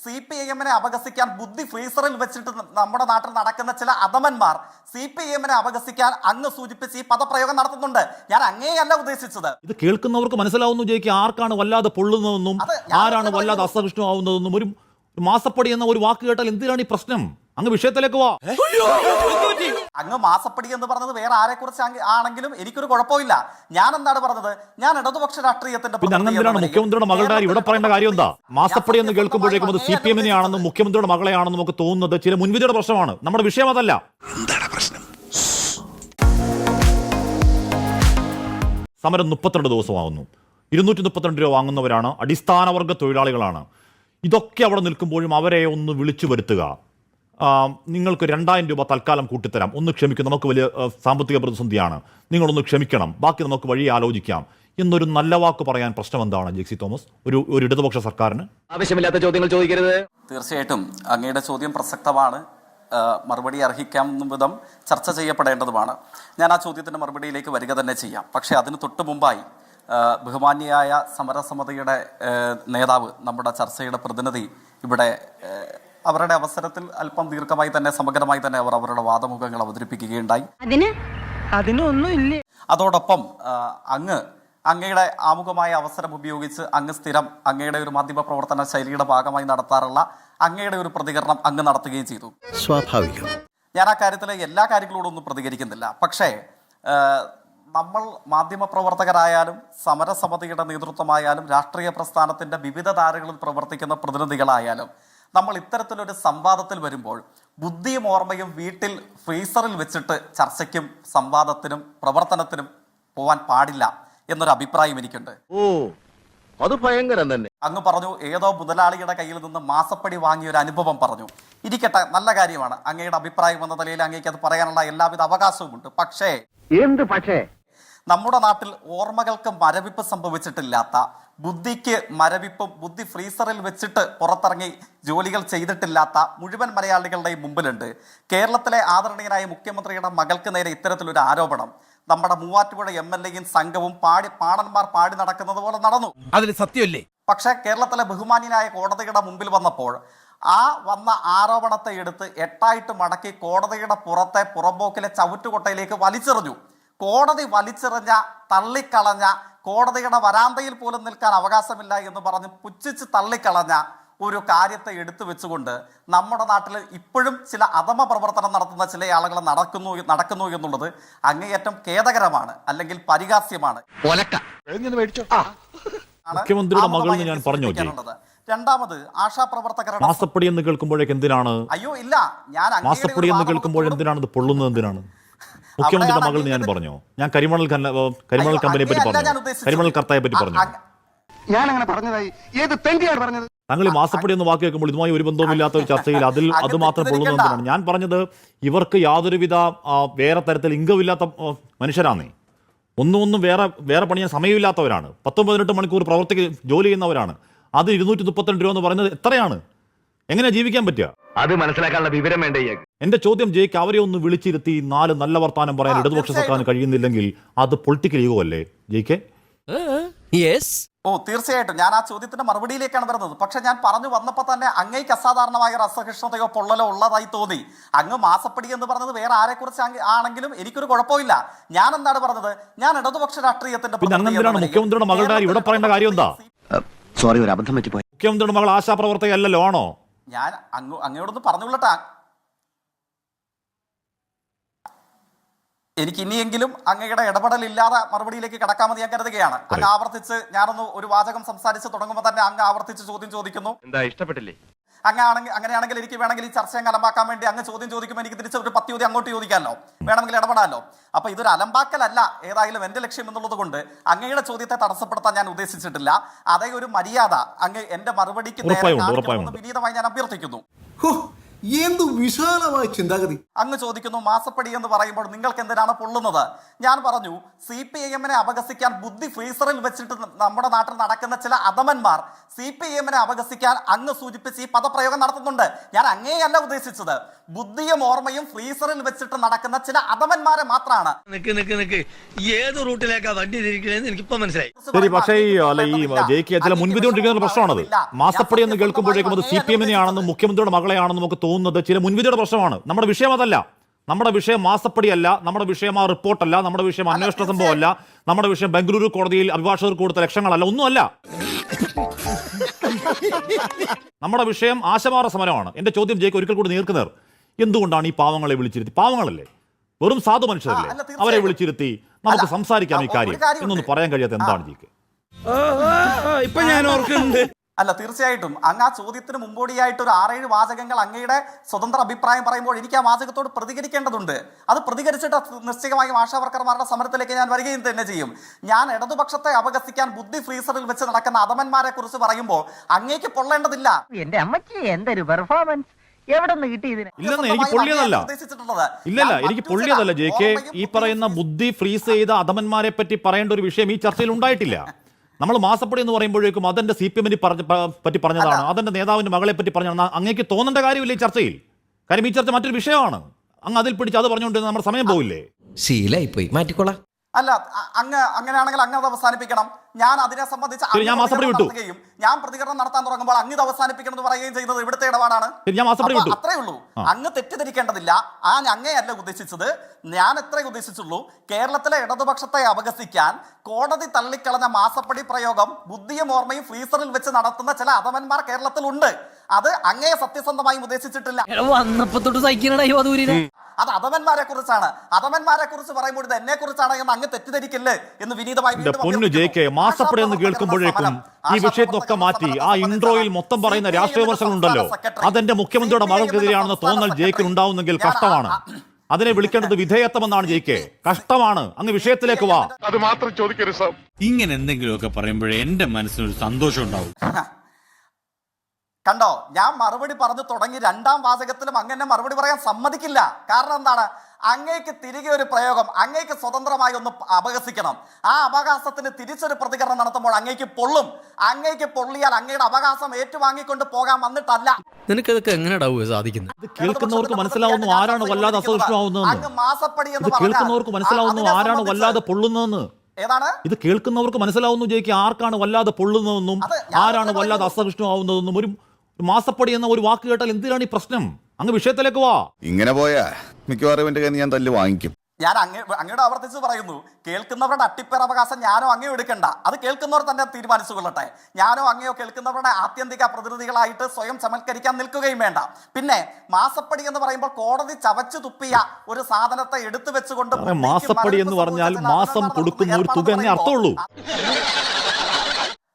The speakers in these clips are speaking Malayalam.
സി പി ഐ എമ്മിനെ അപകസിക്കാൻ ബുദ്ധി ഫ്രീസറിൽ വെച്ചിട്ട് നമ്മുടെ നാട്ടിൽ നടക്കുന്ന ചില അധമന്മാർ സി പി ഐ എമ്മിനെ അപകസിക്കാൻ അങ്ങ് സൂചിപ്പിച്ച് ഈ പദപ്രയോഗം നടത്തുന്നുണ്ട് ഞാൻ അങ്ങേയല്ല ഉദ്ദേശിച്ചത് ഇത് കേൾക്കുന്നവർക്ക് മനസ്സിലാവുന്നു ജയിക്ക് ആർക്കാണ് വല്ലാതെ പൊള്ളുന്നതെന്നും ആരാണ് വല്ലാതെ. അസഹിഷ്ണുവാകുന്നതെന്നും ഒരു ഒരു മാസപ്പടി എന്ന ഒരു വാക്ക് കേട്ടാൽ എന്തിനാണ് ഈ പ്രശ്നം അങ്ങ് വിഷയത്തിലേക്ക് വാ. അങ്ങ് മാസപ്പടി എന്ന് പറഞ്ഞത് വേറെ ആരെ കുറിച്ച് ആണെങ്കിലും എനിക്കൊരു കുഴപ്പമില്ല. ഞാൻ എന്താണ് പറഞ്ഞത്? ഞാൻ ഇടതുപക്ഷ രാഷ്ട്രീയത്തിന്റെ പിന്നെ അങ്ങ് എന്തിനാണ് മുഖ്യമന്ത്രിയുടെ മകളുടെ കാര്യം ഇവിടെ പറയേണ്ട കാര്യം എന്താ? മാസപ്പടി എന്ന് കേൾക്കുമ്പോഴേക്കും അത് സി പി എമ്മിനെ ആണെന്നും മുഖ്യമന്ത്രിയുടെ മകളെയാണെന്നും നമുക്ക് തോന്നുന്നത് ചില മുൻവിധിയുടെ പ്രശ്നമാണ്. നമ്മുടെ വിഷയം അതല്ല. സമരം മുപ്പത്തിരണ്ട് ദിവസമാകുന്നു. ഇരുന്നൂറ്റി മുപ്പത്തിരണ്ട് രൂപ വാങ്ങുന്നവരാണ് അടിസ്ഥാന വർഗ തൊഴിലാളികളാണ്. ഇതൊക്കെ അവിടെ നിൽക്കുമ്പോഴും അവരെ ഒന്ന് വിളിച്ചു വരുത്തുക. നിങ്ങൾക്ക് രണ്ടായിരം രൂപ തൽക്കാലം കൂട്ടിത്തരാം. ഒന്ന് ക്ഷമിക്കും നമുക്ക് വലിയ സാമ്പത്തിക പ്രതിസന്ധിയാണ്. നിങ്ങളൊന്ന് ക്ഷമിക്കണം. ബാക്കി നമുക്ക് വഴി ആലോചിക്കാം. എന്നൊരു നല്ല വാക്ക് പറയാൻ പ്രശ്നം എന്താണ് ജെക്സി തോമസ്? ഒരു ഒരു ഇടതുപക്ഷ സർക്കാരിന്? ആവശ്യമില്ലാത്ത ചോദ്യങ്ങൾ ചോദിക്കരുത്. തീർച്ചയായിട്ടും അങ്ങയുടെ ചോദ്യം പ്രസക്തമാണ്. മറുപടി അർഹിക്കാവുന്ന വിധം ചർച്ച ചെയ്യപ്പെടേണ്ടതുമാണ്. ഞാൻ ആ ചോദ്യത്തിന്റെ മറുപടിയിലേക്ക് വരിക തന്നെ ചെയ്യാം. പക്ഷേ അതിന് തൊട്ട് മുമ്പായി ബഹുമാന്യയായ സമരസമിതിയുടെ നേതാവ് നമ്മുടെ ചർച്ചയുടെ പ്രതിനിധി ഇവിടെ അവരുടെ അവസരത്തിൽ അല്പം ദീർഘമായി തന്നെ സമഗ്രമായി തന്നെ അവർ അവരുടെ വാദമുഖങ്ങൾ അവതരിപ്പിക്കുകയുണ്ടായി. അതിന്? അതിനൊന്നും ഇല്ലേ. അതോടൊപ്പം അങ്ങ് അങ്ങയുടെ ആമുഖമായ അവസരം ഉപയോഗിച്ച് അങ്ങ് സ്ഥിരം അങ്ങയുടെ ഒരു മാധ്യമ പ്രവർത്തന ശൈലിയുടെ ഭാഗമായി നടത്താറുള്ള അങ്ങയുടെ ഒരു പ്രതികരണം അങ്ങ് നടത്തുകയും ചെയ്തു. സ്വാഭാവികം. ഞാൻ ആ കാര്യത്തിലെ എല്ലാ കാര്യങ്ങളോടും ഒന്നും പ്രതികരിക്കുന്നില്ല. പക്ഷേ നമ്മൾ മാധ്യമപ്രവർത്തകരായാലും സമരസമിതിയുടെ നേതൃത്വമായാലും രാഷ്ട്രീയ പ്രസ്ഥാനത്തിന്റെ വിവിധ ധാരകളിൽ പ്രവർത്തിക്കുന്ന പ്രതിനിധികളായാലും നമ്മൾ ഇത്തരത്തിലൊരു സംവാദത്തിൽ വരുമ്പോൾ ബുദ്ധിയും ഓർമ്മയും വീട്ടിൽ ഫ്രീസറിൽ വെച്ചിട്ട് ചർച്ചയ്ക്കും സംവാദത്തിനും പ്രവർത്തനത്തിനും പോവാൻ പാടില്ല എന്നൊരു അഭിപ്രായം എനിക്കുണ്ട്. ഓ അത് ഭയങ്കരം തന്നെ. അങ്ങ് പറഞ്ഞു ഏതോ മുതലാളിയുടെ കയ്യിൽ നിന്ന് മാസപ്പടി വാങ്ങിയ ഒരു അനുഭവം പറഞ്ഞു. ഇരിക്കട്ടെ നല്ല കാര്യമാണ്. അങ്ങയുടെ അഭിപ്രായം എന്ന നിലയിൽ അങ്ങേക്ക് അത് പറയാനുള്ള എല്ലാവിധ അവകാശവുമുണ്ട്. പക്ഷേ എന്ത് പക്ഷേ? നമ്മുടെ നാട്ടിൽ ഓർമ്മകൾക്ക് മരവിപ്പ് സംഭവിച്ചിട്ടില്ലാത്ത ബുദ്ധിക്ക് മരവിപ്പും ബുദ്ധി ഫ്രീസറിൽ വെച്ചിട്ട് പുറത്തിറങ്ങി ജോലികൾ ചെയ്തിട്ടില്ലാത്ത മുഴുവൻ മലയാളികളുടെയും മുമ്പിലുണ്ട്. കേരളത്തിലെ ആദരണീയനായ മുഖ്യമന്ത്രിയുടെ മകൾക്ക് നേരെ ഇത്തരത്തിലൊരു ആരോപണം. നമ്മുടെ മൂവാറ്റുപുഴ എം എൽ എയും സംഘവും പാടി പാടന്മാർ പാടി നടക്കുന്നത് പോലെ നടന്നു. അതിൽ സത്യമല്ലേ? പക്ഷേ കേരളത്തിലെ ബഹുമാന്യനായ കോടതിയുടെ മുമ്പിൽ വന്നപ്പോൾ ആ വന്ന ആരോപണത്തെ എടുത്ത് എട്ടായിട്ട് മടക്കി കോടതിയുടെ പുറത്തെ പുറമ്പോക്കിലെ ചവിറ്റുകൊട്ടയിലേക്ക് വലിച്ചെറിഞ്ഞു. കോടതി വലിച്ചെറിഞ്ഞ തള്ളിക്കളഞ്ഞ കോടതിയുടെ വരാന്തയിൽ പോലും നിൽക്കാൻ അവകാശമില്ല എന്ന് പറഞ്ഞ് പുച്ഛിച്ച് തള്ളിക്കളഞ്ഞ ഒരു കാര്യത്തെ എടുത്തു വെച്ചുകൊണ്ട് നമ്മുടെ നാട്ടിൽ ഇപ്പോഴും ചില അധമ പ്രവർത്തനം നടത്തുന്ന ചില ആളുകൾ നടക്കുന്നു നടക്കുന്നു എന്നുള്ളത് അങ്ങേയറ്റം ഖേദകരമാണ് അല്ലെങ്കിൽ പരിഹാസ്യമാണ്. മുഖ്യമന്ത്രിയുടെ ഞാൻ പറഞ്ഞോ. രണ്ടാമത് ആശാപ്രവർത്തകരുടെ മാസപ്പടി എന്ന് കേൾക്കുമ്പോഴേക്ക് എന്തിനാണ്? അയ്യോ ഇല്ല. ഞാൻ മാസപ്പടി എന്ന് കേൾക്കുമ്പോൾ എന്തിനാണ് പൊള്ളുന്നത് എന്തിനാണ്? മുഖ്യമന്ത്രിയുടെ മകൾ ഞാൻ പറഞ്ഞു. ഞാൻ കരിമണൽ കരിമണൽ കമ്പനിയെ പറ്റി പറഞ്ഞു. കരിമണൽ കർത്തയെ പറ്റി പറഞ്ഞു. ഞാൻ അങ്ങനെ പറഞ്ഞതായി. ഏത് തെണ്ടിയാണ് പറഞ്ഞത്? താങ്കൾ ഈ മാസപ്പടി എന്ന് വാക്ക് കേൾക്കുമ്പോൾ ഇതുമായി ഒരു ബന്ധവുമില്ലാത്ത ഒരു ചർച്ചയിൽ അതിൽ അത് മാത്രം. പൊള്ളുന്നതാണ് ഞാൻ പറഞ്ഞത് ഇവർക്ക് യാതൊരുവിധ വേറെ തരത്തിൽ ഇംഗമില്ലാത്ത മനുഷ്യരാന്നേ ഒന്നും ഒന്നും വേറെ വേറെ പണിയാൻ സമയമില്ലാത്തവരാണ്. പത്തും പതിനെട്ട് മണിക്കൂർ പ്രവർത്തിക്ക് ജോലി ചെയ്യുന്നവരാണ്. അത് ഇരുന്നൂറ്റി മുപ്പത്തിരണ്ട് രൂപ എന്ന് പറയുന്നത് എത്രയാണ്? എങ്ങനെ ജീവിക്കാൻ പറ്റുക? അത് മനസ്സിലാക്കാനുള്ള വിവരം വേണ്ട ഇയാൾക്ക്? എന്റെ ചോദ്യം ജയിക്ക് അവരെ ഒന്ന് വിളിച്ചിരുത്തി നാല് നല്ല വർത്താനം പറയാൻ ഇടതുപക്ഷ സർക്കാരിന് കഴിയുന്നില്ലെങ്കിൽ അത് പൊളിറ്റിക്കൽ ഈഗോ അല്ലേ? ജയിക്കെ? ഓ തീർച്ചയായിട്ടും. ഞാൻ ആ ചോദ്യത്തിന്റെ മറുപടിയിലേക്കാണ് വരുന്നത്. പക്ഷെ ഞാൻ പറഞ്ഞു വന്നപ്പോൾ തന്നെ അങ്ങേക്ക് അസാധാരണമായ ഒരു അസഹിഷ്ണുതയോ പൊള്ളലോ ഉള്ളതായി തോന്നി. അങ്ങ് മാസപ്പടി എന്ന് പറഞ്ഞത് വേറെ ആരെ കുറിച്ച് ആണെങ്കിലും എനിക്കൊരു കുഴപ്പമില്ല. ഞാൻ എന്താണ് പറഞ്ഞത്? ഞാൻ ഇടതുപക്ഷ രാഷ്ട്രീയത്തിന്റെ മുഖ്യമന്ത്രിയുടെ മകളുടെ കാര്യം ഇവിടെ പറയേണ്ട കാര്യം എന്താ? സോറി ഒരു അബദ്ധം പറ്റിപ്പോയി. മുഖ്യമന്ത്രിയുടെ മകൾ ആശാ അല്ലല്ലോ ആണോ? ഞാൻ അങ്ങ് അങ്ങയോടൊന്ന് പറഞ്ഞുകൊള്ളട്ടാ. എനിക്ക് ഇനിയെങ്കിലും അങ്ങയുടെ ഇടപെടലില്ലാതെ മറുപടിയിലേക്ക് കടക്കാമെന്ന് ഞാൻ കരുതുകയാണ്. അങ്ങ് ആവർത്തിച്ച് ഞാനൊന്ന് ഒരു വാചകം സംസാരിച്ച് തുടങ്ങുമ്പോൾ തന്നെ അങ്ങ് ആവർത്തിച്ച് ചോദ്യം ചോദിക്കുന്നു. എന്താ ഇഷ്ടപ്പെട്ടില്ലേ? അങ്ങ് ആണെങ്കിൽ അങ്ങനെയാണെങ്കിൽ എനിക്ക് വേണമെങ്കിൽ ഈ ചർച്ച അങ്ങ് അലമ്പാക്കാൻ വേണ്ടി അങ്ങ് ചോദ്യം ചോദിക്കുമ്പോൾ എനിക്ക് തിരിച്ച് ഒരു പത്ത് ചോദ്യം അങ്ങോട്ട് ചോദിക്കാമല്ലോ. വേണമെങ്കിൽ ഇടപെടാമല്ലോ. അപ്പൊ ഇതൊരു അലമ്പാക്കലല്ല. ഏതായാലും എന്റെ ലക്ഷ്യം എന്നുള്ളത് കൊണ്ട് അങ്ങയുടെ ചോദ്യത്തെ തടസ്സപ്പെടുത്താൻ ഞാൻ ഉദ്ദേശിച്ചിട്ടില്ല. അതേ ഒരു മര്യാദ അങ്ങ് എന്റെ മറുപടിക്ക് നേരെ ഉറപ്പായും കാണിക്കണമെന്ന് വിനീതമായി ഞാൻ അഭ്യർത്ഥിക്കുന്നു. എന്ത് വിശാലമായ ചിന്താഗതി. അങ്ങ് ചോദിക്കുന്നു മാസപ്പടി എന്ന് പറയുമ്പോൾ നിങ്ങൾക്ക് എന്തിനാണ് പൊള്ളുന്നത്? ഞാൻ പറഞ്ഞു സി പി ഐ എമ്മിനെ അപകസിക്കാൻ ബുദ്ധി ഫ്രീസറിൽ വെച്ചിട്ട് നമ്മുടെ നാട്ടിൽ നടക്കുന്ന ചില അധമന്മാർ സി പി എമ്മിനെ അപകസിക്കാൻ അങ്ങ് സൂചിപ്പിച്ച് ഈ പദപ്രയോഗം നടത്തുന്നുണ്ട്. ഞാൻ അങ്ങേയല്ല ഉദ്ദേശിച്ചത്. ബുദ്ധിയും ഓർമ്മയും ഫ്രീസറിൽ വെച്ചിട്ട് നടക്കുന്ന ചില അധമന്മാരെ മാത്രമാണ്. നിക്ക് നിക്ക് നിക്ക്. ഏത് റൂട്ടിലേക്കാ വണ്ടി എനിക്കിപ്പോ മനസ്സിലായി. ശരി പക്ഷേ ഈ അല്ല ഈ ജയിക്ക് ചില മുൻവിധി പ്രശ്നമാണത്. മാസപ്പടി എന്ന് കേൾക്കുമ്പോഴേക്കും അത് സി പി എമ്മിനെയാണെന്നും മുഖ്യമന്ത്രിയുടെ മകളെയാണെന്നും ഒക്കെ തോന്നുന്നത് ചില മുൻവിധിയുടെ പ്രശ്നമാണ്. നമ്മുടെ വിഷയം അതല്ല. നമ്മുടെ വിഷയം മാസപ്പടിയല്ല നമ്മുടെ വിഷയം ആ റിപ്പോർട്ടല്ല നമ്മുടെ വിഷയം അന്വേഷണ സംഭവമല്ല നമ്മുടെ വിഷയം ബംഗളൂരു കോടതിയിൽ അഭിഭാഷകർക്ക് കൊടുത്ത ലക്ഷങ്ങളല്ല ഒന്നുമല്ല. നമ്മുടെ വിഷയം ആശമാറ സമരമാണ്. എന്റെ ചോദ്യം ജയിക്ക് ഒരിക്കൽ കൂടി നീർക്കുന്നേർ എന്തുകൊണ്ടാണ് ഈ പാവങ്ങളെ വിളിച്ചിരുത്തി? പാവങ്ങളല്ലേ? വെറും സാധു മനുഷ്യരല്ലേ. അവരെ വിളിച്ചിരുത്തി. നമുക്ക് സംസാരിക്കാം ഈ കാര്യം. എന്നൊന്ന് പറയാൻ കഴിയാത്ത എന്താണ് ജയിക്ക്? ഇപ്പൊ ഞാൻ ഓർക്കുന്നുണ്ട്. അല്ല തീർച്ചയായിട്ടും. അങ്ങ് ആ ചോദ്യത്തിന് മുമ്പോടിയായിട്ട് ഒരു ആറേഴ് വാചകങ്ങൾ അങ്ങയുടെ സ്വതന്ത്ര അഭിപ്രായം പറയുമ്പോൾ എനിക്ക് ആ വാചകത്തോട് പ്രതികരിക്കേണ്ടതുണ്ട്. അത് പ്രതികരിച്ചിട്ട് നിശ്ചയമായും ആശാവർക്കർമാരുടെ സമരത്തിലേക്ക് ഞാൻ വരികയും തന്നെ ചെയ്യും. ഞാൻ ഇടതുപക്ഷത്തെ അപകസിക്കാൻ ബുദ്ധി ഫ്രീസറിൽ വെച്ച് നടക്കുന്ന അധമന്മാരെ കുറിച്ച് പറയുമ്പോൾ അങ്ങേക്ക് പൊള്ളേണ്ടതില്ല. എന്റെ അമ്മയ്ക്ക് എന്തൊരു പെർഫോമൻസ് എവിടെ കിട്ടി ഇതിന്? ഇല്ലെന്ന് എനിക്ക് പൊള്ളിയതല്ല. ഇല്ലല്ല എനിക്ക് പൊള്ളിയതല്ല ജെ കെ. ഈ പറയുന്ന ബുദ്ധി ഫ്രീസ് ചെയ്ത അധമന്മാരെ പറ്റി പറയേണ്ട ഒരു വിഷയം ഈ ചർച്ചയിൽ ഉണ്ടായിട്ടില്ല. നമ്മൾ മാസപ്പടി എന്ന് പറയുമ്പോഴേക്കും അതെന്റെ സി പി എമ്മിനെ പറഞ്ഞ പറ്റി പറഞ്ഞതാണ്. അതെന്റെ നേതാവിന്റെ മകളെ പറ്റി പറഞ്ഞതാണ്. അങ്ങേക്ക് തോന്നേണ്ട കാര്യമില്ല ഈ ചർച്ചയിൽ. കാര്യം ഈ ചർച്ച മറ്റൊരു വിഷയമാണ്. അങ്ങ് അതിൽ പിടിച്ച് അത് പറഞ്ഞുകൊണ്ട് നമ്മുടെ സമയം പോയില്ലേ ശീലായിപ്പോയി. മാറ്റിക്കോളാം. അല്ല അങ്ങ് അങ്ങനെയാണെങ്കിൽ അങ്ങ് അത് അവസാനിപ്പിക്കണം. ഞാൻ അതിനെ സംബന്ധിച്ച് ഞാൻ. നടത്തുകയും ഞാൻ പ്രതികരണം നടത്താൻ തുടങ്ങുമ്പോൾ അങ്ങ് ഇത് അവസാനിപ്പിക്കണം എന്ന് പറയുകയും ചെയ്യുന്നത് ഇവിടുത്തെ ഇടപാടാണ്. അത്രേ ഉള്ളൂ. അങ്ങ് തെറ്റിദ്ധരിക്കേണ്ടതില്ല. ആ അങ്ങയല്ല ഉദ്ദേശിച്ചത്. ഞാൻ എത്ര ഉദ്ദേശിച്ചുള്ളൂ. കേരളത്തിലെ ഇടതുപക്ഷത്തെ അപകസിക്കാൻ കോടതി തള്ളിക്കളഞ്ഞ മാസപ്പടി പ്രയോഗം ബുദ്ധിയും ഓർമ്മയും ഫ്രീസറിൽ വെച്ച് നടത്തുന്ന ചില അധമന്മാർ കേരളത്തിലുണ്ട്. അത് അങ്ങയെ സത്യസന്ധമായി ഉദ്ദേശിച്ചിട്ടില്ല. വന്നപ്പോ തൊട്ട് അത് അധമന്മാരെ കുറിച്ചാണ് അധമന്മാരെ കുറിച്ച് പറയുമ്പോൾ ഇത് എന്നെ കുറിച്ചാണ് എന്ന് അങ്ങ് തെറ്റിദ്ധരിക്കില്ലേ എന്ന് വിനീതമായി എന്റെ വീണ്ടും പൊന്നു ജെ കെ മാസപ്പടി എന്ന് കേൾക്കുമ്പോഴേക്കും ഈ വിഷയത്തിനൊക്കെ മാറ്റി ആ ഇൻട്രോയിൽ മൊത്തം പറയുന്ന രാഷ്ട്രീയ വിമർശനം ഉണ്ടല്ലോ. അതെന്റെ മുഖ്യമന്ത്രിയുടെ മകൾക്കെതിരെയാണെന്ന് തോന്നൽ ജയിക്കിൽ ഉണ്ടാവുന്നെങ്കിൽ കഷ്ടമാണ്. അതിനെ വിളിക്കേണ്ടത് വിധേയത്വമെന്നാണ് ജയിക്കെ കഷ്ടമാണ്. അങ്ങ് വിഷയത്തിലേക്ക് വാ. അത് മാത്രം ചോദിക്കരുത് സാർ ഇങ്ങനെ എന്തെങ്കിലുമൊക്കെ പറയുമ്പോഴേ എന്റെ മനസ്സിനൊരു സന്തോഷം ഉണ്ടാവും. കണ്ടോ ഞാൻ മറുപടി പറഞ്ഞു തുടങ്ങി രണ്ടാം വാചകത്തിലും അങ്ങനെ മറുപടി പറയാൻ സമ്മതിക്കില്ല. കാരണം എന്താണ്? അങ്ങേക്ക് തിരികെ ഒരു പ്രയോഗം അങ്ങേക്ക് സ്വതന്ത്രമായി ഒന്ന് അപകസിക്കണം ആ അവകാശത്തിന് തിരിച്ചൊരു പ്രതികരണം നടത്തുമ്പോൾ അങ്ങേക്ക് പൊള്ളും. അങ്ങേക്ക് പൊള്ളിയാൽ അങ്ങയുടെ അവകാശം ഏറ്റുവാങ്ങിക്കൊണ്ട് പോകാൻ വന്നിട്ടല്ല. നിനക്കിതൊക്കെ എങ്ങനെയാടാവുക സാധിക്കുന്നത് കേൾക്കുന്നവർക്ക് മനസ്സിലാവുന്നു ആരാണ് വല്ലാതെ അങ്ങ് മാസപ്പടി എന്ന് കേൾക്കുന്നവർക്ക് മനസ്സിലാവുന്നു ആരാണ് വല്ലാതെ പൊള്ളുന്നതെന്ന്. ഏതാണ്? ഇത് കേൾക്കുന്നവർക്ക് മനസ്സിലാവുന്നു ജയിക്ക് ആർക്കാണ് വല്ലാതെ പൊള്ളുന്നതെന്നും ആരാണ് വല്ലാതെ ഒരു ഒരു മാസപ്പടി എന്ന ഒരു വാക്ക് കേട്ടാൽ എന്തിനാണ് ഈ പ്രശ്നം? അങ്ങ് വിഷയത്തിലേക്ക് വാ. ഇങ്ങനെ പോയാ മിക്കവാറും എന്റെ കയ്യിൽ നിന്ന് ഞാൻ തല്ല് വാങ്ങിക്കും ഞാൻ അങ്ങേ അങ്ങയുടെ ആവർത്തിച്ച് പറയുന്നു കേൾക്കുന്നവരുടെ അട്ടിപ്പേർ അവകാശം ഞാനോ അങ്ങയോ എടുക്കണ്ട. അത് കേൾക്കുന്നവർ തന്നെ തീരുമാനിച്ചു കൊള്ളട്ടെ ഞാനോ അങ്ങയോ കേൾക്കുന്നവരുടെ ആത്യന്തിക പ്രതിനിധികളായിട്ട് സ്വയം ചമൽക്കരിക്കാൻ നിൽക്കുകയും വേണ്ട. പിന്നെ മാസപ്പടി എന്ന് പറയുമ്പോൾ കോടതി ചവച്ചു തുപ്പിയ ഒരു സാധനത്തെ എടുത്തു വെച്ചുകൊണ്ട് മാസപ്പടി എന്ന് പറഞ്ഞാൽ മാസം കൊടുക്കുന്ന ഒരു തുക അർത്ഥമുള്ളൂ.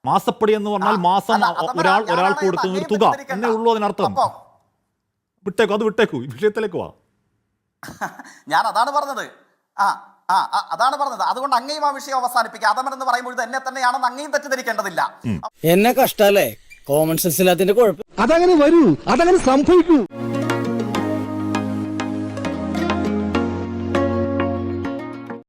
മാസപ്പടി എന്ന് പറഞ്ഞാൽ മാസം ഒരാൾ ഒരാൾക്ക് കൊടുക്കുന്ന ഒരു തുക. എന്നേ ഉള്ളൂ അതിനർത്ഥം. വിട്ടേക്കോ അത് വിട്ടേക്കു. ഈ വിഷയത്തിലേക്ക് വാ. ഞാൻ അതാണ് പറഞ്ഞത്. ആ ആ ആ, അതാണ് പറഞ്ഞത്. അതുകൊണ്ട് അങ്ങയും ആ വിഷയം അവസാനിപ്പിക്കുക. അതമൻ എന്ന് പറയുമ്പോൾ ഇത് എന്നെ തന്നെയാണെന്ന് അങ്ങയും തെറ്റിദ്ധരിക്കേണ്ടതില്ല. എന്നെ കഷ്ടല്ലേ? കോമൺ സെൻസ് ഇല്ലാത്തിന്റെ കുഴപ്പം. അതങ്ങനെ വരൂ. അതങ്ങനെ സംഭവിക്കൂ.